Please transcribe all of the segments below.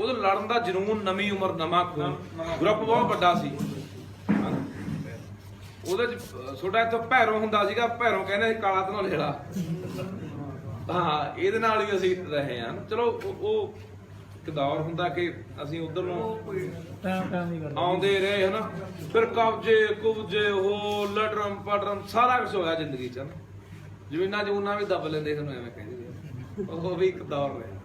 ਉਹਦੇ ਲੜਨ ਦਾ ਜਨੂਨ ਨਵੀਂ ਉਮਰ, ਨਵਾਂ ਖੂਨ। ਗਰੁੱਪ ਬਹੁਤ ਵੱਡਾ ਸੀ। ਉਹਦੇ ਚ ਛੋਟਾ ਇੱਥੋਂ ਭੈਰੋ ਹੁੰਦਾ ਸੀਗਾ, ਭੈਰੋ ਕਹਿੰਦੇ ਸੀ ਕਾਲਾ ਤਨੋਂ ਲੇਲਾ ਹਾਂ, ਇਹਦੇ ਨਾਲ ਹੀ ਅਸੀਂ ਰਹੇ ਹਾਂ। ਚਲੋ, ਉਹ- ਉਹ ਇੱਕ ਦੌਰ ਹੁੰਦਾ ਕਿ ਅਸੀਂ ਉਧਰ ਨੂੰ ਟਾਈਮ ਟਾਈਮ ਦੀ ਗੱਲ ਆਉਂਦੇ ਰਹੇ, ਹਨਾ। ਫਿਰ ਕਬਜੇ, ਕੁਬਜੇ ਹੋ ਲੜਰਮ ਪੜਰਮ ਸਾਰਾ ਕੁਝ ਹੋਇਆ ਜ਼ਿੰਦਗੀ ਚ, ਹਨਾ। ਜ਼ਮੀਨਾਂ ਜਮੂਨਾਂ ਵੀ ਦੱਬ ਲੈਂਦੇ ਸਾਨੂੰ ਐਵੇਂ ਕਹਿੰਦੇ ਉਹ ਵੀ ਇੱਕ ਦੌਰ ਰਿਹਾ।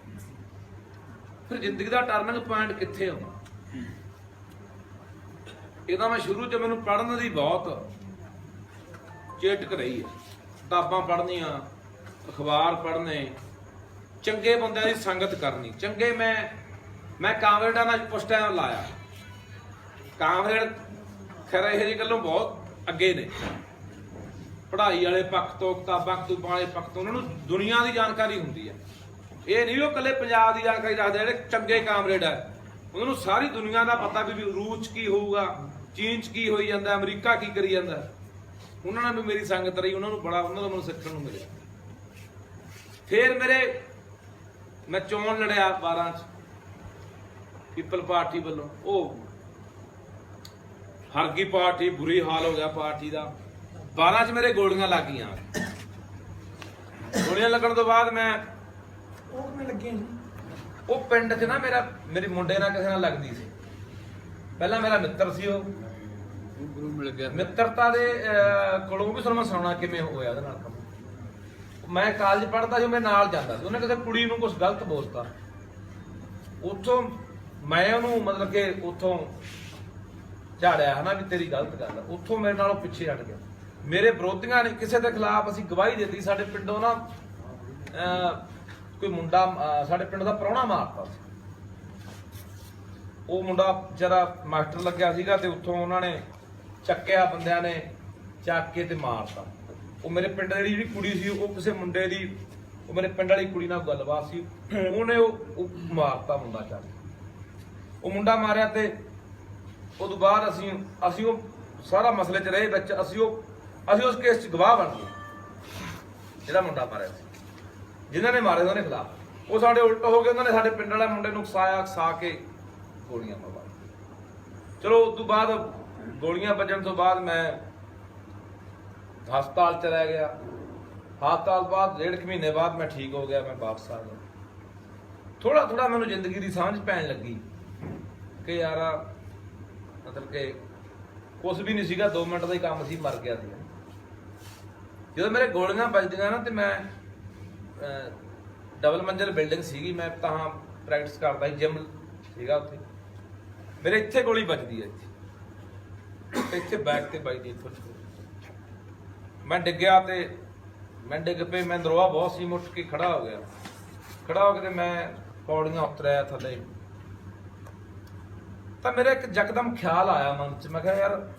ਫਿਰ ਜ਼ਿੰਦਗੀ ਦਾ ਟਰਨਿੰਗ ਪੁਆਇੰਟ ਕਿੱਥੇ ਆਉਂਦਾ ਇਹਦਾ ਮੈਂ ਸ਼ੁਰੂ ਚ ਮੈਨੂੰ ਪੜਨ ਦੀ ਬਹੁਤ ਚੇਟਕ ਰਹੀ ਹੈ ਕਿਤਾਬਾਂ ਪੜ੍ਹਨੀਆਂ, ਅਖਬਾਰ ਪੜ੍ਹਨੇ, ਚੰਗੇ ਬੰਦਿਆਂ ਦੀ ਸੰਗਤ ਕਰਨੀ। ਚੰਗੇ ਮੈਂ ਮੈਂ ਕਾਮਰੇਡਾਂ ਨਾਲ ਕੁਛ ਟਾਈਮ ਲਾਇਆ। ਕਾਮਰੇਡ ਖੈਰ ਇਹ ਜੀ ਗੱਲੋਂ ਬਹੁਤ ਅੱਗੇ ਨੇ। ਪੜ੍ਹਾਈ ਵਾਲੇ ਪੱਖ ਤੋਂ, ਕਿਤਾਬਾਂ, ਕਤੂਬਾਂ ਵਾਲੇ ਪੱਖ ਤੋਂ ਉਹਨਾਂ ਨੂੰ ਦੁਨੀਆ ਦੀ ਜਾਣਕਾਰੀ ਹੁੰਦੀ ਹੈ ਇਹ ਨਹੀਂ, ਉਹ ਇਕੱਲੇ ਪੰਜਾਬ ਦੀ ਜਾਣਕਾਰੀ ਰੱਖਦੇ ਜਿਹੜੇ ਚੰਗੇ ਕਾਮਰੇਡ ਹੈ ਉਹਨਾਂ ਨੂੰ ਸਾਰੀ ਦੁਨੀਆ ਦਾ ਪਤਾ ਵੀ ਰੂਸ 'ਚ ਕੀ ਹੋਊਗਾ, ਚੀਨ 'ਚ ਕੀ ਹੋਈ ਜਾਂਦਾ, ਅਮਰੀਕਾ ਕੀ ਕਰੀ ਜਾਂਦਾ। ਉਹਨਾਂ ਨਾਲ ਵੀ ਮੇਰੀ ਸੰਗਤ ਰਹੀ, ਉਹਨਾਂ ਨੂੰ ਬੜਾ, ਉਹਨਾਂ ਦਾ ਮੈਨੂੰ ਸਿੱਖਣ ਨੂੰ ਮਿਲਿਆ। ਫਿਰ ਮੇਰੇ, ਮੈਂ ਚੋਣ ਲੜਿਆ 12 ਚ, ਪੀਪਲ ਪਾਰਟੀ ਵੱਲੋਂ। ਉਹ ਹਰ ਗਈ ਪਾਰਟੀ, ਬੁਰੀ ਹਾਲ ਹੋ ਗਿਆ ਪਾਰਟੀ ਦਾ। 12 ਚ ਮੇਰੇ ਗੋਲੀਆਂ ਲੱਗ ਗਈਆਂ। ਗੋਲੀਆਂ ਲੱਗਣ ਤੋਂ ਬਾਅਦ ਮੈਂ ਉਹ ਕਿਵੇਂ ਲੱਗੇ ਜੀ? ਉਹ ਪਿੰਡ 'ਚ ਨਾ ਮੇਰਾ ਮੇਰੇ ਮੁੰਡੇ ਨਾਲ ਕਿਸੇ ਨਾਲ ਲੱਗਦੀ ਸੀ। ਪਹਿਲਾਂ ਮੇਰਾ ਮਿੱਤਰ ਸੀ ਉਹ। ਗੁਰੂ ਮਿਲ ਗਿਆ। ਮਿੱਤਰਤਾ ਦੇ ਅਹ, ਕੋਲੋਂ ਵੀ ਤੁਹਾਨੂੰ ਮੈਂ ਸੁਣਾਉਣਾ ਕਿਵੇਂ ਹੋਇਆ ਉਹਦੇ ਨਾਲ ਕੰਮ। ਮੈਂ ਕਾਲਜ ਪੜ੍ਹਦਾ ਸੀ ਮੇਰੇ ਨਾਲ ਜਾਂਦਾ ਸੀ। ਉਹਨੇ ਕਿਸੇ ਕੁੜੀ ਨੂੰ ਕੁਝ ਗਲਤ ਬੋਲਤਾ। ਉੱਥੋਂ ਮੈਂ ਉਹਨੂੰ ਮਤਲਬ ਕਿ ਉੱਥੋਂ ਝਾੜਿਆ ਹਨਾ ਵੀ ਤੇਰੀ ਗਲਤ ਗੱਲ ਆ। ਉੱਥੋਂ ਮੇਰੇ ਨਾਲੋਂ ਪਿੱਛੇ ਹਟ ਗਿਆ। ਮੇਰੇ ਵਿਰੋਧੀਆਂ ਨੇ ਕਿਸੇ ਦੇ ਖਿਲਾਫ ਅਸੀਂ ਗਵਾਹੀ ਦਿੱਤੀ। ਸਾਡੇ ਪਿੰਡੋਂ ਨਾ ਅਹ, ਕੋਈ ਮੁੰਡਾ ਅਹ, ਸਾਡੇ ਪਿੰਡ ਦਾ ਪ੍ਰਾਹੁਣਾ ਮਾਰਤਾ ਸੀ। ਉਹ ਮੁੰਡਾ ਵਿਚਾਰਾ ਮਾਸਟਰ ਲੱਗਿਆ ਸੀਗਾ ਤੇ ਉੱਥੋਂ ਉਹਨਾਂ ਨੇ ਚੱਕਿਆ ਬੰਦਿਆਂ ਨੇ ਚੱਕ ਕੇ ਤੇ ਮਾਰਤਾ। ਉਹ ਮੇਰੇ ਪਿੰਡ ਦੀ ਜਿਹੜੀ ਕੁੜੀ ਸੀ ਉਹ ਕਿਸੇ ਮੁੰਡੇ ਦੀ ਉਹ ਮੇਰੇ ਪਿੰਡ ਵਾਲੀ ਕੁੜੀ ਨਾਲ ਗੱਲਬਾਤ ਸੀ। ਉਹਨੇ ਉਹ ਉਹ ਮਾਰਤਾ ਮੁੰਡਾ ਚੱਕ ਕੇ। ਉਹ ਮੁੰਡਾ ਮਾਰਿਆ ਤੇ ਤੋਂ ਬਾਅਦ ਅਸੀਂ ਅਸੀਂ ਉਹ ਸਾਰਾ ਮਸਲੇ 'ਚ ਰਹੇ ਵਿੱਚ ਅਸੀਂ ਉਹ ਅਸੀਂ ਉਸ ਕੇਸ 'ਚ ਗਵਾਹ ਬਣ ਗਏ। ਜਿਹੜਾ ਮੁੰਡਾ ਮਾਰਿਆ ਸੀ। ਜਿਨ੍ਹਾਂ ਨੇ ਮਾਰੇ ਉਹਨਾਂ ਦੇ ਖਿਲਾਫ। ਉਹ ਸਾਡੇ ਉਲਟ ਹੋ ਗਏ, ਉਹਨਾਂ ਨੇ ਸਾਡੇ ਪਿੰਡ ਵਾਲੇ ਮੁੰਡੇ ਨੂੰ ਫਸਾਇਆ, ਖਸਾ ਕੇ ਗੋਲੀਆਂ ਮਾਰ ਚਲੋ, ਉਸ ਤੋਂ ਬਾਅਦ ਗੋਲੀਆਂ ਵੱਜਣ ਤੋਂ ਬਾਅਦ ਮੈਂ ਹਸਪਤਾਲ ਚਲਾ ਗਿਆ। ਹਸਪਤਾਲ ਬਾਅਦ ਡੇਢ ਕੁ ਮਹੀਨੇ ਬਾਅਦ ਮੈਂ ਠੀਕ ਹੋ ਗਿਆ, ਮੈਂ ਵਾਪਸ ਆ ਗਿਆ। ਥੋੜਾ ਥੋੜਾ ਮੈਨੂੰ ਜ਼ਿੰਦਗੀ ਦੀ ਸਮਝ ਪੈਣ ਲੱਗੀ ਕਿ ਯਾਰ ਮਤਲਬ ਕਿ ਕੁਝ ਵੀ ਨਹੀਂ ਸੀਗਾ 2 ਮਿੰਟ ਦਾ ਹੀ ਕੰਮ ਸੀ, ਮਰ ਗਿਆ ਸੀ। ਜਦੋਂ ਮੇਰੇ ਗੋਲੀਆਂ ਵੱਜਦੀਆਂ ਨਾ ਤੇ ਮੈਂ ਡਬਲ ਮੰਜ਼ਿਲ ਬਿਲਡਿੰਗ ਸੀਗੀ, ਮੈਂ ਤਾਂ ਪ੍ਰੈਕਟਿਸ ਕਰਦਾ ਸੀ ਜਿਮ ਸੀਗਾ ਉੱਥੇ। ਮੇਰੇ ਇੱਥੇ ਗੋਲੀ ਵੱਜਦੀ ਹੈ ਇੱਥੇ। ਇੱਥੇ ਬੈਕ ਤੇ ਵੱਜਦੀ ਇੱਥੋਂ ਮੈਂ ਡਿੱਗਿਆ ਤੇ ਮੈਂ ਡਿੱਗ ਪਈ ਮੈਂ ਦਰਵਾ ਬਹੁਤ ਸੀ, ਮੁੱਠ ਕੇ ਖੜਾ ਹੋ ਗਿਆ। ਖੜਾ ਹੋ ਕੇ ਤੇ ਮੈਂ ਪੌੜੀਆਂ ਉਤਰਿਆ ਥੱਲੇ। ਤਾਂ ਮੇਰਾ ਇੱਕ ਯਕਦਮ ਖਿਆਲ ਆਇਆ ਮਨ ਚ। ਮੈਂ ਕਿਹਾ, ਯਾਰ,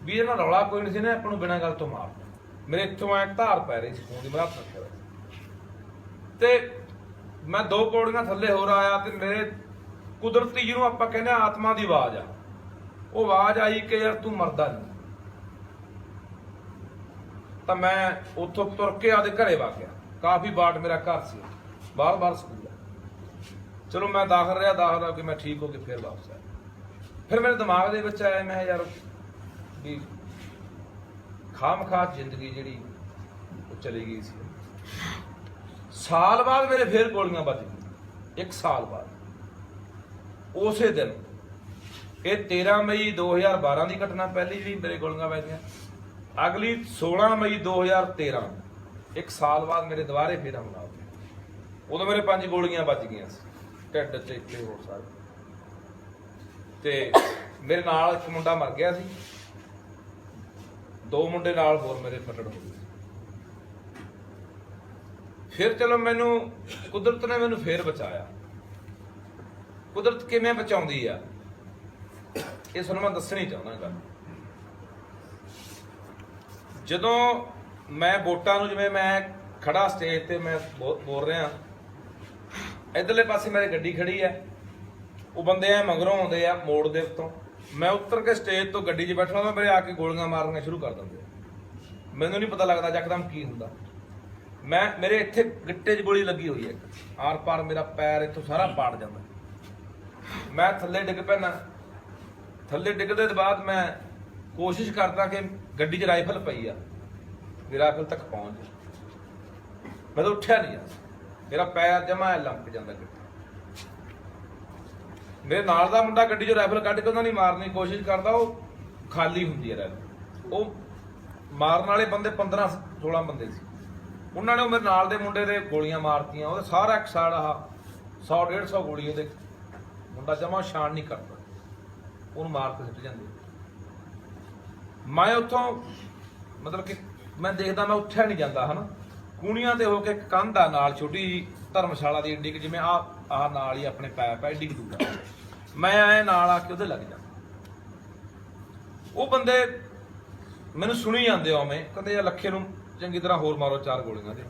ਵੀ ਇਹਨਾਂ ਰੌਲਾ ਕੋਈ ਨਹੀਂ ਸੀ ਨਾ, ਆਪਾਂ ਨੂੰ ਬਿਨਾਂ ਗੱਲ ਤੋਂ ਮਾਰਨਾ ਮੇਰੇ ਇੱਥੋਂ ਐ ਧਾਰ ਪੈ ਰਹੀ ਸੀ, ਖੂਨ ਦੀ ਮੇਰਾ ਹੱਥ ਰੱਖਿਆ ਹੋਇਆ। ਤੇ ਮੈਂ ਦੋ ਪੌੜੀਆਂ ਥੱਲੇ ਹੋਰ ਆਇਆ ਤੇ ਮੇਰੇ ਕੁਦਰਤੀ ਜਿਹਨੂੰ ਆਪਾਂ ਕਹਿੰਦੇ ਆ ਆਤਮਾ ਦੀ ਆਵਾਜ਼ ਆ। ਉਹ ਆਵਾਜ਼ ਆਈ ਕਿ ਯਾਰ ਤੂੰ ਮਰਦਾ ਨਹੀਂ ਤਾਂ ਮੈਂ ਉੱਥੋਂ ਤੁਰ ਕੇ ਆਦੇ ਘਰੇ ਵਗ ਗਿਆ। ਕਾਫੀ ਬਾਟ ਮੇਰਾ ਘਰ ਸੀ। ਬਾਹਰ ਬਾਹਰ ਸਕੂਲ ਆ। ਚਲੋ ਮੈਂ ਦਾਖਲ ਰਿਹਾ, ਦਾਖਲ ਹੋ ਕੇ ਮੈਂ ਠੀਕ ਹੋ ਕੇ ਫਿਰ ਵਾਪਸ ਆਇਆ। ਫਿਰ ਮੇਰੇ ਦਿਮਾਗ ਦੇ ਵਿੱਚ ਆਇਆ, ਮੈਂ ਕਿਹਾ ਯਾਰ ਵੀ ਖਾਮਖਾ ਜ਼ਿੰਦਗੀ ਜਿਹੜੀ ਉਹ ਚਲੀ ਗਈ ਸੀ। ਸਾਲ ਬਾਅਦ ਮੇਰੇ ਫੇਰ ਗੋਲੀਆਂ ਵੱਜ ਗਈਆਂ। ਇੱਕ ਸਾਲ ਬਾਅਦ। ਉਸੇ ਦਿਨ, ਇਹ 13 ਮਈ 2012 ਦੀ ਘਟਨਾ ਪਹਿਲੀ ਜਿਹੜੀ ਮੇਰੇ ਗੋਲੀਆਂ ਵੱਜੀਆਂ ਅਗਲੀ 16 ਮਈ 2013 ਇੱਕ ਸਾਲ ਬਾਅਦ ਮੇਰੇ ਦੁਬਾਰੇ ਫੇਰ ਹਮਲਾ ਹੋ ਗਿਆ। ਉਦੋਂ ਮੇਰੇ ਪੰਜ ਗੋਲੀਆਂ ਵੱਜ ਗਈਆਂ ਸੀ। ਢਿੱਡ ਤੇ ਇੱਥੇ ਹੋਰ ਸਾਰੇ ਤੇ ਮੇਰੇ ਨਾਲ ਇੱਕ ਮੁੰਡਾ ਮਰ ਗਿਆ ਸੀ। ਦੋ ਮੁੰਡੇ ਨਾਲ ਹੋਰ ਮੇਰੇ ਫੱਟੜ ਹੋ ਗਏ। ਫਿਰ ਚਲੋ ਮੈਨੂੰ ਕੁਦਰਤ ਨੇ ਮੈਨੂੰ ਫੇਰ ਬਚਾਇਆ। ਕੁਦਰਤ ਕਿਵੇਂ ਬਚਾਉਂਦੀ ਆ? ਇਹ ਤੁਹਾਨੂੰ ਮੈਂ ਦੱਸਣੀ ਚਾਹੁੰਦਾ ਗੱਲ। ਜਦੋਂ ਮੈਂ ਵੋਟਾਂ ਨੂੰ ਜਿਵੇਂ ਮੈਂ ਖੜਾ ਸਟੇਜ ਤੇ ਮੈਂ ਬੋ- ਬੋਲ ਰਿਹਾ, ਇਧਰਲੇ ਪਾਸੇ ਮੇਰੀ ਗੱਡੀ ਖੜੀ ਹੈ। ਉਹ ਬੰਦੇ ਆ ਮਗਰੋਂ ਆਉਂਦੇ ਆ ਮੋੜ ਦੇ ਉੱਤੋਂ। ਮੈਂ ਉੱਤਰ ਕੇ ਸਟੇਜ ਤੋਂ ਗੱਡੀ 'ਚ ਬੈਠਣਾ ਤਾਂ ਮੇਰੇ ਆ ਕੇ ਗੋਲੀਆਂ ਮਾਰਨੀਆਂ ਸ਼ੁਰੂ ਕਰ ਦਿੰਦੇ ਮੈਨੂੰ ਨਹੀਂ ਪਤਾ ਲੱਗਦਾ ਯਕਦਮ ਕੀ ਹੁੰਦਾ। ਮੈਂ, ਮੇਰੇ ਇੱਥੇ ਗਿੱਟੇ 'ਚ ਗੋਲੀ ਲੱਗੀ ਹੋਈ ਹੈ ਆਰ ਪਾਰ ਮੇਰਾ ਪੈਰ ਇੱਥੋਂ ਸਾਰਾ ਪਾੜ ਜਾਂਦਾ। ਮੈਂ ਥੱਲੇ ਡਿੱਗ ਪੈਣਾ ਥੱਲੇ ਡਿੱਗਦੇ ਤੋਂ ਬਾਅਦ ਮੈਂ ਕੋਸ਼ਿਸ਼ ਕਰਦਾ ਕਿ ਗੱਡੀ 'ਚ ਰਾਈਫਲ ਪਈ ਆ। ਵੀ ਰਾਈਫਲ ਤੱਕ ਪਹੁੰਚ ਜਾ ਮੈਂ ਤਾਂ ਉੱਠਿਆ ਨਹੀਂ ਆ। ਮੇਰਾ ਪੈਰ ਜਮਾ ਲੰਕ ਜਾਂਦਾ ਗੱਡੀ ਮੇਰੇ ਨਾਲ ਦਾ ਮੁੰਡਾ ਗੱਡੀ 'ਚੋਂ ਰਾਈਫਲ ਕੱਢ ਕੇ ਉਹਨਾਂ ਨੇ ਮਾਰਨ ਦੀ ਕੋਸ਼ਿਸ਼ ਕਰਦਾ ਉਹ ਖਾਲੀ ਹੁੰਦੀ ਹੈ ਰਾਈਫਲ ਉਹ ਮਾਰਨ ਵਾਲੇ ਬੰਦੇ 15 16 ਬੰਦੇ ਸੀ। ਉਹਨਾਂ ਨੇ ਉਹ ਮੇਰੇ ਨਾਲ ਦੇ ਮੁੰਡੇ ਦੇ ਗੋਲੀਆਂ ਮਾਰਤੀਆਂ, ਉਹਦਾ ਸਾਰਾ ਇੱਕ ਸਾੜ ਆਹ 100 150 ਗੋਲੀ ਉਹਦੇ। ਮੁੰਡਾ ਜਮਾ ਸ਼ਾਨ ਨਹੀਂ ਕਰਦਾ। ਉਹਨੂੰ ਮਾਰ ਕੇ ਸਿੱਟ ਜਾਂਦੇ ਮੈਂ ਉੱਥੋਂ, ਮਤਲਬ ਕਿ ਮੈਂ ਦੇਖਦਾ ਮੈਂ ਉੱਠਿਆ ਨਹੀਂ ਜਾਂਦਾ, ਹਨਾ। ਕੂਣੀਆਂ ਤੇ ਹੋ ਕੇ ਕੰਧ ਆ ਨਾਲ ਛੋਟੀ ਜਿਹੀ। ਧਰਮਸ਼ਾਲਾ ਦੀ ਏਡੀ ਕੁ ਜਿਵੇਂ ਆ ਆਹ ਨਾਲ ਹੀ ਆਪਣੇ ਪੈਪ ਹੈ ਏਡੀ ਕੁ ਦੂਰ ਆ। ਮੈਂ ਐ ਨਾਲ ਆ ਕੇ ਉਹਦੇ ਲੱਗ ਜਾਂਦਾ ਉਹ ਬੰਦੇ ਮੈਨੂੰ ਸੁਣੀ ਜਾਂਦੇ ਆ ਕਹਿੰਦੇ ਯਾ ਲੱਖੇ ਨੂੰ ਚੰਗੀ ਤਰ੍ਹਾਂ ਹੋਰ ਮਾਰੋ, ਚਾਰ ਗੋਲੀਆਂ ਦੇ।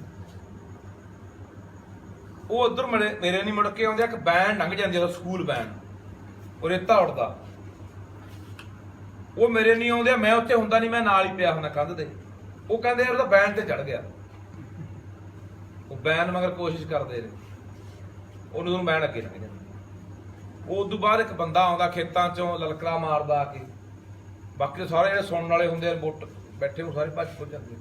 ਉਹ ਉਧਰ ਮੇਰੇ ਮੇਰੇ ਨਹੀਂ ਮੁੜ ਕੇ ਆਉਂਦੇ, ਇੱਕ ਬੈਨ ਲੰਘ ਜਾਂਦੀ ਉਹ ਸਕੂਲ ਬੈਨ। ਉਹ ਰੇਤਾ ਉੜਦਾ ਉਹ ਮੇਰੇ ਨਹੀਂ ਆਉਂਦੇ, ਮੈਂ ਉੱਥੇ ਹੁੰਦਾ ਨਹੀਂ, ਮੈਂ ਨਾਲ ਹੀ ਪਿਆ ਹੁੰਦਾ ਕੰਧ ਦੇ ਉਹ ਕਹਿੰਦੇ ਯਾਰ ਉਹਦਾ ਬੈਨ ਤੇ ਚੜ ਗਿਆ। ਉਹ ਬੈਨ ਮਗਰ ਕੋਸ਼ਿਸ਼ ਕਰਦੇ ਨੇ ਉਹਨੂੰ ਉਹਨੂੰ ਬੈਨ ਅੱਗੇ ਲੱਗ ਜਾਂਦਾ। ਉਹ ਉਦੋਂ ਬਾਅਦ ਇੱਕ ਬੰਦਾ ਆਉਂਦਾ ਖੇਤਾਂ ਚੋਂ ਲਲਕਰਾ ਮਾਰਦਾ ਆ ਕੇ। ਬਾਕੀ ਸਾਰੇ ਜਿਹੜੇ ਸੁਣਨ ਵਾਲੇ ਹੁੰਦੇ ਆ, ਰਿਪੋਰਟ ਬੈਠੇ ਉਹ ਸਾਰੇ ਭੱਜ ਭੁੱਜ ਜਾਂਦੇ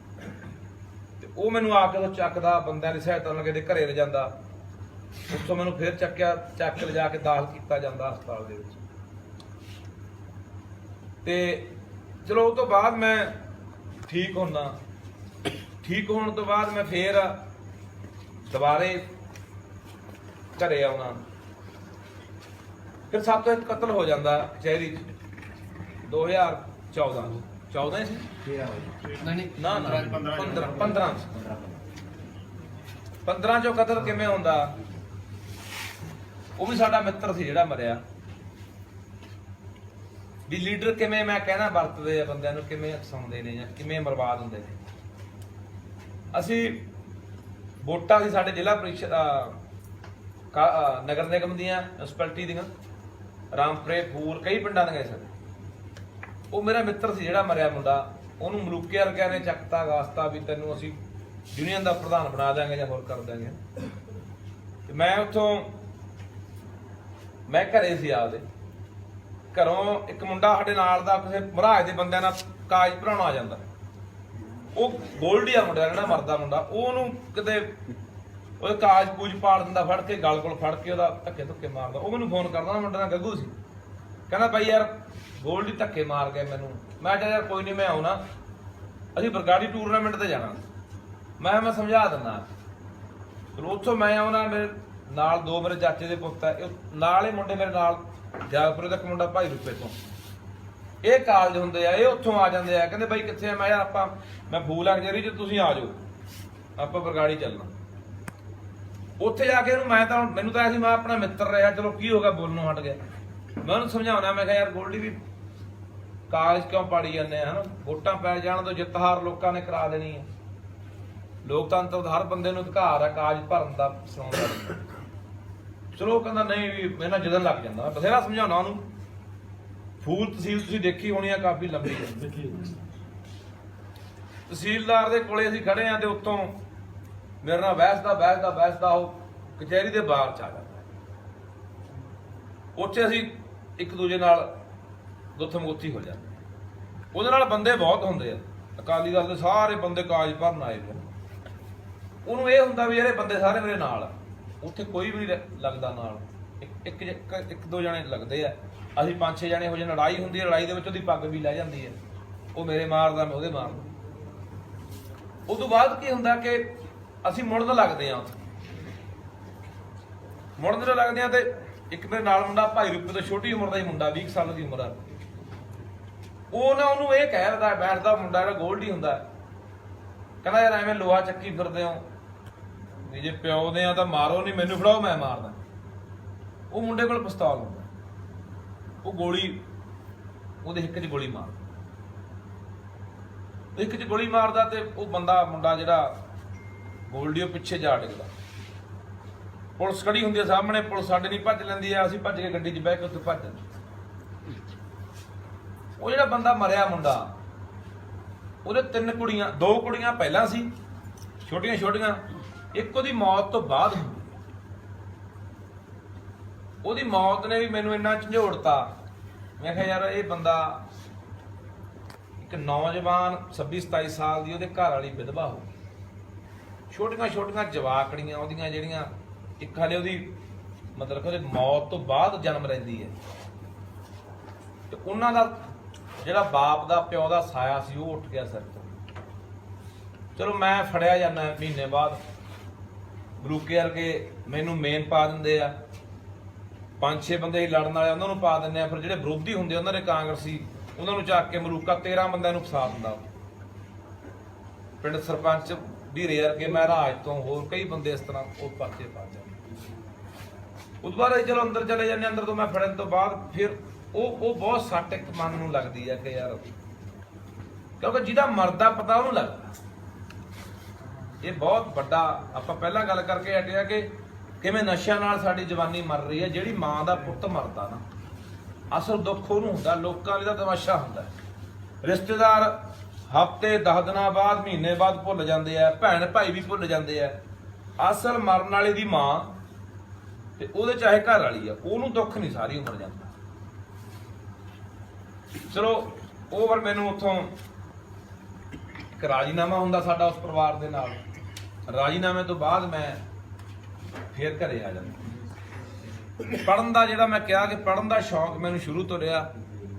ਤੇ ਉਹ ਮੈਨੂੰ ਆ ਕੇ ਉਹ ਚੱਕਦਾ, ਬੰਦਿਆਂ ਦੀ ਸਹਾਇਤਾ ਨਾਲ ਕਿਤੇ ਘਰੇ ਲੈ ਜਾਂਦਾ। ਉੱਥੋਂ ਮੈਨੂੰ ਫਿਰ ਚੱਕਿਆ, ਚੱਕ ਲਿਜਾ ਕੇ ਦਾਖਲ ਕੀਤਾ ਜਾਂਦਾ ਹਸਪਤਾਲ ਦੇ ਵਿੱਚ। ਤੇ ਚਲੋ ਉਹ ਤੋਂ ਬਾਅਦ ਮੈਂ ਠੀਕ ਹੁੰਦਾ। ਠੀਕ ਹੋਣ ਤੋਂ ਬਾਅਦ ਮੈਂ ਫੇਰ ਦੁਬਾਰੇ ਘਰੇ ਆਉਣਾ। ਫਿਰ ਸਭ ਤੋਂ ਇੱਕ ਕਤਲ ਹੋ ਜਾਂਦਾ ਕਚਹਿਰੀ 'ਚ। 2014 14 ਸੀ? ਨਹੀਂ ਨਹੀਂ। ਨਾ ਨਾ। 15 15 15 ਚੋਂ ਕਤਲ ਕਿਵੇਂ ਹੁੰਦਾ? ਉਹ ਵੀ ਸਾਡਾ ਮਿੱਤਰ ਸੀ ਜਿਹੜਾ ਮਰਿਆ। ਵੀ ਲੀਡਰ ਕਿਵੇਂ ਮੈਂ ਕਹਿਣਾ ਵਰਤਦੇ ਆ ਬੰਦਿਆਂ ਨੂੰ ਕਿਵੇਂ ਅਕਸਾਉਂਦੇ ਨੇ ਜਾਂ ਕਿਵੇਂ ਬਰਬਾਦ ਹੁੰਦੇ ਨੇ। ਅਸੀਂ ਵੋਟਾਂ ਸੀ ਸਾਡੇ ਜ਼ਿਲ੍ਹਾ ਪ੍ਰੀਸ਼ਦ ਕਾ- ਨਗਰ ਨਿਗਮ ਦੀਆਂ ਮਿਊਨਿਸਪੈਲਿਟੀ ਦੀਆਂ, ਰਾਮਪੁਰੇ ਫੂਰ ਕਈ ਪਿੰਡਾਂ ਦੀਆਂ ਸੀ ਸਾਡੇ ਉਹ ਮੇਰਾ ਮਿੱਤਰ ਸੀ ਜਿਹੜਾ ਮਰਿਆ ਮੁੰਡਾ, ਉਹਨੂੰ ਮਲੂਕੇ ਵਰਗਿਆਂ ਨੇ ਚੱਕਤਾ, ਵਾਸਤਾ ਵੀ ਤੈਨੂੰ ਅਸੀਂ ਯੂਨੀਅਨ ਦਾ ਪ੍ਰਧਾਨ ਬਣਾ ਦਾਂਗੇ ਜਾਂ ਹੋਰ ਕਰ ਦਾਂਗੇ ਤੇ ਮੈਂ ਉੱਥੋਂ, ਮੈਂ ਘਰੇ ਸੀ ਆਪਦੇ। ਘਰੋਂ ਇੱਕ ਮੁੰਡਾ ਸਾਡੇ ਨਾਲ ਦਾ, ਕਿਸੇ ਮਹਾਰਾਜ ਦੇ ਬੰਦਿਆਂ ਨਾਲ ਕਾਜ ਭਰਾਉਣ ਆ ਜਾਂਦਾ। ਉਹ ਗੋਲਡੀ ਆ ਮੁੰਡਾ, ਜਿਹੜਾ ਮਰਦਾ ਮੁੰਡਾ, ਉਹਨੂੰ ਕਿਤੇ ਉਹਦੇ ਕਾਜ ਕੂਜ ਪਾੜ ਦਿੰਦਾ, ਫੜ ਕੇ ਗਲ ਕੋਲ ਫੜ ਕੇ ਉਹਦਾ ਧੱਕੇ ਧੁੱਕੇ ਮਾਰਦਾ। ਉਹ ਮੈਨੂੰ ਫੋਨ ਕਰਦਾ, ਮੁੰਡਾ ਨਾਲ ਗੱਗੂ ਸੀ। ਕਹਿੰਦਾ ਬਾਈ ਯਾਰ ਗੋਲਡੀ ਧੱਕੇ ਮਾਰ ਗਏ ਮੈਨੂੰ। ਮੈਂ ਕਿਹਾ, ਯਾਰ, ਕੋਈ ਨਹੀਂ ਮੈਂ ਆਉਣਾ। ਅਸੀਂ ਬਰਗਾੜੀ ਟੂਰਨਾਮੈਂਟ ਤੇ ਜਾਣਾ। ਮੈਂ ਮੈਂ ਸਮਝਾ ਦਿੰਦਾ। ਫਿਰ ਉੱਥੋਂ ਮੈਂ ਆਉਣਾ, ਮੇਰੇ ਨਾਲ ਦੋ ਮੇਰੇ ਚਾਚੇ ਦੇ ਪੁੱਤ ਆ। ਇਹ ਨਾਲ ਹੀ ਮੁੰਡੇ ਮੇਰੇ ਨਾਲ ਜਾਗਪੁਰ ਦਾ ਮੁੰਡਾ ਭਾਈ ਰੂਪੇ ਤੋਂ। ਇਹ ਕਾਲਜ ਹੁੰਦੇ ਆ, ਇਹ ਉੱਥੋਂ ਆ ਜਾਂਦੇ ਆ। ਕਹਿੰਦੇ ਬਾਈ ਕਿੱਥੇ ਆ? ਮੈਂ ਯਾਰ ਆਪਾਂ ਮੈਂ ਫੂਲ ਅਗਜਰੀ ਚ ਤੁਸੀਂ ਆ ਜਾਓ। ਆਪਾਂ ਬਰਗਾੜੀ ਚੱਲਣਾ। ਉੱਥੇ ਜਾ ਕੇ ਇਹਨੂੰ ਮੈਂ ਤਾਂ ਮੈਨੂੰ ਤਾਂ ਐਸੀ ਮੈਂ ਆਪਣਾ ਮਿੱਤਰ ਰਿਹਾ, ਚਲੋ ਕੀ ਹੋ ਗਿਆ, ਬੋਲਣੋਂ ਹਟ ਗਿਆ। ਮੈਂ ਉਹਨੂੰ ਸਮਝਾਉਣਾ, ਮੈਂ ਕਿਹਾ ਯਾਰ ਗੋਲਡੀ ਵੀ ਕਾਗਜ਼ ਕਿਉਂ ਪਾੜੀ ਜਾਂਦੇ ਆ, ਹਨਾ? ਵੋਟਾਂ ਪੈ ਜਾਣ ਤੋਂ ਜਿੱਤ ਹਾਰ ਲੋਕਾਂ ਨੇ ਕਰਾ ਦੇਣੀ ਹੈ ਲੋਕਤੰਤਰ ਦਾ ਹਰ ਬੰਦੇ ਨੂੰ ਅਧਿਕਾਰ ਹੈ ਕਾਗਜ਼ ਭਰਨ ਦਾ ਸੁਣਾਉਣ ਦਾ। ਚਲੋ ਕਹਿੰਦਾ, ਨਹੀਂ ਵੀ, ਮੈਂ ਨਾ ਜਦਨ ਲੱਗ ਜਾਂਦਾ ਬਥੇਰਾ ਸਮਝਾਉਣਾ ਉਹਨੂੰ। ਫੂਲ ਤਹਿਸੀਲ ਤੁਸੀਂ ਦੇਖੀ ਹੋਣੀ ਆ, ਕਾਫੀ ਲੰਬੀ। ਹੈ ਤਹਿਸੀਲਦਾਰ ਦੇ ਕੋਲੇ ਅਸੀਂ ਖੜੇ ਆਂ ਤੇ ਉੱਤੋਂ ਮੇਰੇ ਨਾਲ ਬਹਿਸਦਾ ਬਹਿਸਦਾ ਬਹਿਸਦਾ ਉਹ ਕਚਹਿਰੀ ਦੇ ਬਾਹਰ ਚ ਆ ਜਾਂਦਾ। ਉੱਥੇ ਅਸੀਂ ਇੱਕ ਦੂਜੇ ਨਾਲ ਗੁੱਥਮ ਹੋ ਜਾਂਦੇ ਉਹਦੇ ਨਾਲ ਬੰਦੇ ਬਹੁਤ ਹੁੰਦੇ ਆ। ਅਕਾਲੀ ਦਲ ਦੇ ਸਾਰੇ ਬੰਦੇ ਕਾਜ ਭਰਨ ਆਏ ਹੋਏ ਉਹਨੂੰ ਇਹ ਹੁੰਦਾ ਵੀ ਜਿਹੜੇ ਬੰਦੇ ਸਾਰੇ ਮੇਰੇ ਨਾਲ ਉੱਥੇ ਕੋਈ ਵੀ ਨਹੀਂ ਲੱਗਦਾ ਨਾਲ। ਇੱਕ ਇੱਕ ਇੱਕ- ਇੱਕ ਦੋ ਜਣੇ ਲੱਗਦੇ ਆ। ਅਸੀਂ ਪੰਜ ਛੇ ਜਣੇ ਹੋ ਜੇ ਲੜਾਈ ਹੁੰਦੀ ਹੈ ਲੜਾਈ ਦੇ ਵਿੱਚ ਉਹਦੀ ਪੱਗ ਵੀ ਲੈ ਜਾਂਦੀ ਹੈ ਉਹ ਮੇਰੇ ਮਾਰਦਾ, ਮੈਂ ਉਹਦੇ ਮਾਰਦਾ। ਉਸ ਤੋਂ ਬਾਅਦ ਕੀ ਹੁੰਦਾ ਕਿ ਅਸੀਂ ਮੁੜਨ ਲੱਗਦੇ ਆ ਉੱਥੇ। ਮੁੜਨ ਜਦੋਂ ਲੱਗਦੇ ਆ ਤੇ ਇੱਕ ਮੇਰੇ ਨਾਲ ਮੁੰਡਾ ਭਾਈ ਰੂਪੇ ਤੋਂ ਛੋਟੀ ਉਮਰ ਦਾ ਹੀ ਮੁੰਡਾ 20 ਸਾਲ ਦੀ ਉਮਰ ਆ। ਉਹ ਨਾ ਉਹਨੂੰ ਇਹ ਕਹਿ ਰਦਾ ਬੈਠਦਾ ਮੁੰਡਾ ਜਿਹੜਾ ਗੋਲਡੀ ਹੁੰਦਾ। ਕਹਿੰਦਾ ਯਾਰ ਐਵੇਂ ਲੋਹਾ ਚੱਕੀ ਫਿਰਦੇ ਹੋ। ਵੀ ਜੇ ਪਿਓ ਦੇ ਆ ਤਾਂ ਮਾਰੋ, ਨਹੀਂ ਮੈਨੂੰ ਫੜਾਓ, ਮੈਂ ਮਾਰਦਾ। ਉਹ ਮੁੰਡੇ ਕੋਲ ਪਿਸਤੌਲ ਹੁੰਦਾ। ਉਹ ਗੋਲੀ, ਉਹਦੇ ਹਿੱਕ 'ਚ ਗੋਲੀ ਮਾਰ। ਇੱਕ 'ਚ ਗੋਲੀ ਮਾਰਦਾ ਤੇ ਉਹ ਬੰਦਾ, ਮੁੰਡਾ ਜਿਹੜਾ ਗੋਲਡੀ ਉਹ ਪਿੱਛੇ ਜਾ ਡਿੱਗਦਾ। ਪੁਲਿਸ ਖੜੀ ਹੁੰਦੀ ਹੈ ਸਾਹਮਣੇ, ਪੁਲਿਸ ਸਾਡੇ ਨਹੀਂ ਭੱਜ ਲੈਂਦੀ ਆ ਅਸੀਂ ਭੱਜ ਕੇ ਗੱਡੀ 'ਚ ਬਹਿ ਕੇ ਉੱਥੇ ਭੱਜ ਜਾਂਦੇ ਉਹ ਜਿਹੜਾ ਬੰਦਾ ਮਰਿਆ ਮੁੰਡਾ, ਉਹਦੇ ਤਿੰਨ ਕੁੜੀਆਂ, ਦੋ ਕੁੜੀਆਂ ਪਹਿਲਾਂ ਸੀ ਛੋਟੀਆਂ ਛੋਟੀਆਂ ਇੱਕ ਉਹਦੀ ਮੌਤ ਤੋਂ ਬਾਅਦ ਉਹਦੀ ਮੌਤ ਨੇ ਵੀ ਮੈਨੂੰ ਇੰਨਾ ਝੰਜੋੜਤਾ। ਮੈਂ ਕਿਹਾ, ਯਾਰ, ਇਹ ਬੰਦਾ ਇੱਕ ਨੌਜਵਾਨ 26 27 ਸਾਲ ਦੀ, ਉਹਦੇ ਘਰ ਵਾਲੀ ਵਿਧਵਾ ਹੋ ਗਈ। ਛੋਟੀਆਂ ਛੋਟੀਆਂ ਜਵਾਕੜੀਆਂ ਉਹਦੀਆਂ ਜਿਹੜੀਆਂ, ਇੱਕ ਹਲੇ ਉਹਦੀ ਮਤਲਬ ਕਿ ਉਹਦੇ ਮੌਤ ਤੋਂ ਬਾਅਦ ਜਨਮ ਲੈਂਦੀ ਹੈ। ਤੇ ਉਹਨਾਂ ਦਾ ਜਿਹੜਾ ਬਾਪ ਦਾ ਪਿਓ ਦਾ ਸਾਇਆ ਸੀ, ਉਹ ਉੱਠ ਗਿਆ ਸਿਰ ਤੋਂ। ਚਲੋ, ਮੈਂ ਫੜਿਆ ਜਾਂਦਾ ਮਹੀਨੇ ਬਾਅਦ। ਬਰੂਕੇ ਵਰਗੇ ਮੈਨੂੰ ਮੇਨ ਪਾ ਦਿੰਦੇ ਆ। ਪੰਜ ਛੇ ਬੰਦੇ ਹੀ ਲੜਨ ਵਾਲੇ ਉਹਨਾਂ ਨੂੰ ਪਾ ਦਿੰਦੇ ਆ, ਫਿਰ ਜਿਹੜੇ ਵਿਰੋਧੀ ਹੁੰਦੇ ਉਹਨਾਂ ਦੇ ਕਾਂਗਰਸੀ, ਉਹਨਾਂ ਨੂੰ ਚੱਕ ਕੇ ਮਰੂਕਾ 13 ਬੰਦਿਆਂ ਨੂੰ ਫਸਾ ਦਿੰਦਾ ਪਿੰਡ ਸਰਪੰਚ ਵੀ ਰੇਅਰ ਕੇ ਮੈਂ ਰਾਜ ਤੋਂ ਹੋਰ ਕਈ ਬੰਦੇ ਇਸ ਤਰ੍ਹਾਂ ਉਹ ਪਾਸੇ ਪਾ ਜਾਂਦੇ ਉਸ ਤੋਂ ਬਾਅਦ ਚਲੋ ਅੰਦਰ ਚਲੇ ਜਾਂਦੇ ਅੰਦਰ ਤੋਂ ਮੈਂ ਫੜਨ ਤੋਂ ਬਾਅਦ ਫਿਰ ਉਹ ਉਹ ਬਹੁਤ ਸੱਟ ਇੱਕ ਮਨ ਨੂੰ ਲੱਗਦੀ ਹੈ ਕਿ ਯਾਰ ਕਿਉਂਕਿ ਜਿਹਦਾ ਮਰਦਾ ਪਤਾ ਉਹਨੂੰ ਲੱਗਦਾ। ਇਹ ਬਹੁਤ ਵੱਡਾ, ਆਪਾਂ ਪਹਿਲਾਂ ਗੱਲ ਕਰਕੇ ਹਟਿਆ ਕਿ ਕਿਵੇਂ ਨਸ਼ਿਆਂ ਨਾਲ ਸਾਡੀ ਜਵਾਨੀ ਮਰ ਰਹੀ ਹੈ, ਜਿਹੜੀ ਮਾਂ ਦਾ ਪੁੱਤ ਮਰਦਾ ਨਾ, ਅਸਲ ਦੁੱਖ ਉਹਨੂੰ ਹੁੰਦਾ, ਲੋਕਾਂ ਲਈ ਤਾਂ ਤਮਾਸ਼ਾ ਹੁੰਦਾ ਰਿਸ਼ਤੇਦਾਰ ਹਫ਼ਤੇ 10 ਦਿਨਾਂ ਬਾਅਦ, ਮਹੀਨੇ ਬਾਅਦ ਭੁੱਲ ਜਾਂਦੇ ਆ, ਭੈਣ ਭਾਈ ਵੀ ਭੁੱਲ ਜਾਂਦੇ ਆ। ਅਸਲ ਮਰਨ ਵਾਲੇ ਦੀ ਮਾਂ ਤੇ ਉਹਦੇ ਚਾਹੇ ਘਰ ਵਾਲੀ ਆ, ਉਹਨੂੰ ਦੁੱਖ ਨਹੀਂ, ਸਾਰੀ ਉਮਰ ਜਾਂਦਾ। ਚਲੋ, ਉਹ ਵਾਰ ਮੈਨੂੰ ਉੱਥੋਂ ਇੱਕ ਰਾਜੀਨਾਮਾ ਹੁੰਦਾ ਸਾਡਾ ਉਸ ਪਰਿਵਾਰ ਦੇ ਨਾਲ। ਰਾਜੀਨਾਮੇ ਤੋਂ ਬਾਅਦ ਮੈਂ ਫੇਰ ਘਰੇ ਆ ਜਾਂਦਾ। ਪੜਨ ਦਾ ਜਿਹੜਾ ਮੈਂ ਕਿਹਾ ਕਿ ਪੜਨ ਦਾ ਸ਼ੌਂਕ ਮੈਨੂੰ ਸ਼ੁਰੂ ਤੋਂ ਰਿਹਾ,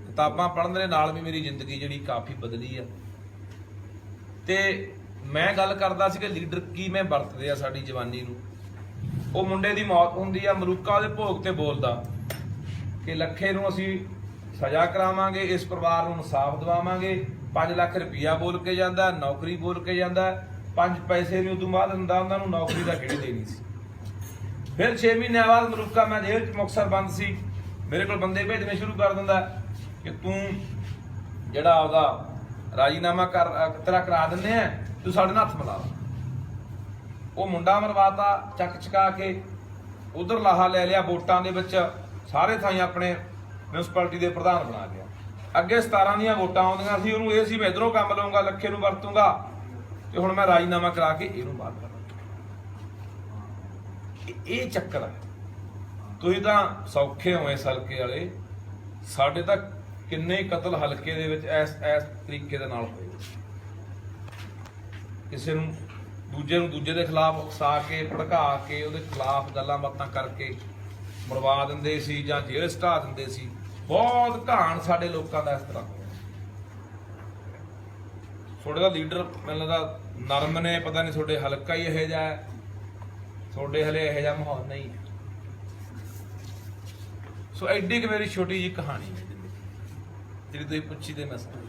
ਕਿਤਾਬਾਂ ਪੜਨ ਦੇ ਨਾਲ ਵੀ ਮੇਰੀ ਜ਼ਿੰਦਗੀ ਜਿਹੜੀ ਕਾਫੀ ਬਦਲੀ ਆ। ਤੇ ਮੈਂ ਗੱਲ ਕਰਦਾ ਸੀ ਕਿ ਲੀਡਰ ਕੀ ਮੈਂ ਵਰਤਦੇ ਆ ਸਾਡੀ ਜਵਾਨੀ ਨੂੰ। ਉਹ ਮੁੰਡੇ ਦੀ ਮੌਤ ਹੁੰਦੀ ਆ ਮਲੂਕਾ ਉਹਦੇ ਭੋਗ ਤੇ ਬੋਲਦਾ ਕਿ ਲੱਖੇ ਨੂੰ ਅਸੀਂ ਸਜ਼ਾ ਕਰਾਵਾਂਗੇ, ਇਸ ਪਰਿਵਾਰ ਨੂੰ ਇਨਸਾਫ ਦਿਵਾਵਾਂਗੇ। 5 ਲੱਖ ਰੁਪਇਆ ਬੋਲ ਕੇ ਜਾਂਦਾ, ਨੌਕਰੀ ਬੋਲ ਕੇ ਜਾਂਦਾ 5 ਪੈਸੇ ਨਹੀਂ ਉਦੋਂ ਬਾਅਦ ਹੁੰਦਾ ਉਹਨਾਂ ਨੂੰ ਨੌਕਰੀ ਦਾ ਕਿਹੜੀ ਦੇਣੀ ਸੀ? ਫਿਰ 6 ਮਹੀਨਿਆਂ ਬਾਅਦ ਮਲੂਕਾ ਮੈਂ ਜੇਲ੍ਹ ਚ ਮੁਕਸਰ ਬੰਦ ਸੀ। ਮੇਰੇ ਕੋਲ ਬੰਦੇ ਭੇਜਣੇ ਸ਼ੁਰੂ ਕਰ ਦਿੰਦਾ ਕਿ ਤੂੰ ਜਿਹੜਾ ਉਹਦਾ ਰਾਜੀਨਾਮਾ ਕਰ, ਤੇਰਾ ਕਰਾ ਦਿੰਦੇ ਆ, ਤੂੰ ਸਾਡੇ ਨਾਲ ਹੱਥ ਮਿਲਾ ਉਹ ਮੁੰਡਾ ਮਰਵਾਤਾ, ਚੱਕ ਚਕਾ ਕੇ ਉਧਰ ਲਾਹਾ ਲੈ ਲਿਆ, ਵੋਟਾਂ ਦੇ ਵਿੱਚ ਸਾਰੇ ਥਾਈਂ ਆਪਣੇ ਮਿਊਨਿਸਪੈਲਿਟੀ ਦੇ ਪ੍ਰਧਾਨ ਬਣਾ ਗਿਆ ਅੱਗੇ 17 ਦੀਆਂ ਵੋਟਾਂ ਆਉਂਦੀਆਂ ਸੀ, ਉਹਨੂੰ ਇਹ ਸੀ ਮੈਂ ਇਧਰੋਂ ਕੰਮ ਲਵਾਂਗਾ ਲੱਖੇ ਨੂੰ ਵਰਤੂੰਗਾ, ਤੇ ਹੁਣ ਮੈਂ ਰਾਜੀਨਾਮਾ ਕਰਾ ਕੇ ਇਹਨੂੰ ਬਾਹਰ ਕਰਾਂਗਾ ਇਹ- ਚੱਕਰ ਹੈ ਤੁਸੀਂ ਤਾਂ ਸੌਖੇ ਹੋ ਇਸ ਹਲਕੇ ਵਾਲੇ। ਸਾਡੇ ਤਾਂ ਕਿੰਨੇ ਕਤਲ ਹਲਕੇ ਦੇ ਵਿੱਚ ਇਸ ਇਸ ਤਰੀਕੇ ਦੇ ਨਾਲ ਹੋਏ। ਕਿਸੇ ਨੂੰ, ਦੂਜੇ ਨੂੰ ਦੂਜੇ ਦੇ ਖਿਲਾਫ ਉਕਸਾ ਕੇ, ਭੜਕਾ ਕੇ, ਉਹਦੇ ਖਿਲਾਫ ਗੱਲਾਂ ਬਾਤਾਂ ਕਰਕੇ ਮਰਵਾ ਦਿੰਦੇ ਸੀ ਜਾਂ ਜੇਲ੍ਹ ਸਟਾ ਦਿੰਦੇ ਸੀ। ਬਹੁਤ ਘਾਣ ਸਾਡੇ ਲੋਕਾਂ ਦਾ ਇਸ ਤਰ੍ਹਾਂ ਹੋਇਆ। ਤੁਹਾਡੇ ਦਾ ਲੀਡਰ, ਮੈਨੂੰ ਲੱਗਦਾ ਨਰਮ ਨੇ, ਪਤਾ ਨਹੀਂ ਤੁਹਾਡੇ ਹਲਕਾ ਹੀ ਇਹੋ ਜਿਹਾ ਹੈ। ਤੁਹਾਡੇ ਹਲੇ ਇਹੋ ਜਿਹਾ ਮਾਹੌਲ ਨਹੀਂ ਹੈ। ਸੋ ਐਡੀ ਕਿ ਮੇਰੀ ਛੋਟੀ ਜਿਹੀ ਕਹਾਣੀ ਹੈ ਜਿਹੜੀ ਤੁਸੀਂ ਪੁੱਛੀ ਤੇ ਮੈਂ ਸੁਣਾਈ